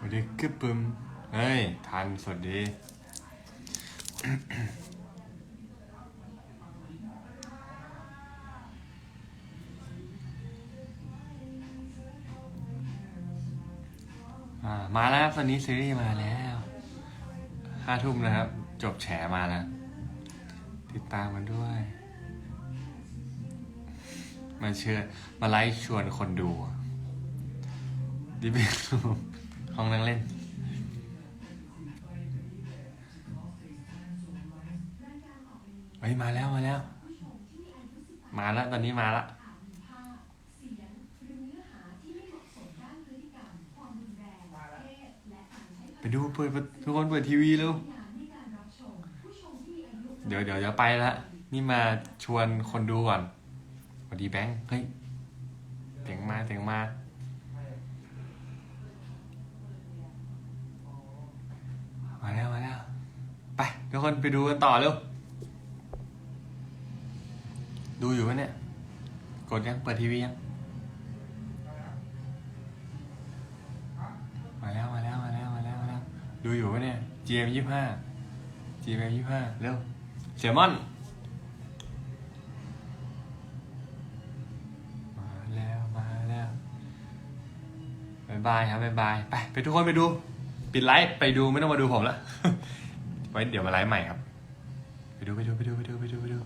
วัสดีกึบปึมเฮ้ย ทันสวัสดีอ่ามาแล้วครับตอนนี้ซีรีส์มาแล้วห้าทุ่มนะครับ จบแฉมาแล้ว ติดตามมันด้วย มาเชิญมาไลฟ์ชวนคนดู ดิบิ ห้องนั่งเล่น เฮ้ย มาแล้วมาแล้ว มาแล้วตอนนี้มาแล้วไปดูเปิดทุกคนเปิดทีวีแล้วเดี๋ยวเดี๋ยวจะไปละนี่มาชวนคนดูก่อนสวัสดีแบงค์ เฮ้ยเสียงมาเสียงมาแล้วมาแล้ว ไป ทุกคนไปดูกันต่อเร็ว ดูอยู่ไหมเนี่ย กดยัง เปิดทีวียัง มาแล้ว มาแล้ว มาแล้ว มาแล้ว มาแล้ว ดูอยู่ปะเนี่ย GM ยี่ห้า GM ยี่ห้าเร็วเซมอนมาแล้ว มาแล้วบายบายครับบายบาย ไป ไปทุกคนไปดู ปิดไลฟ์ไปดูไม่ต้องมาดูผมละ ไว้เดี๋ยวมาไลฟ์ใหม่ครับ ไปดูไปดูไปดูไปดูไปดูไปดู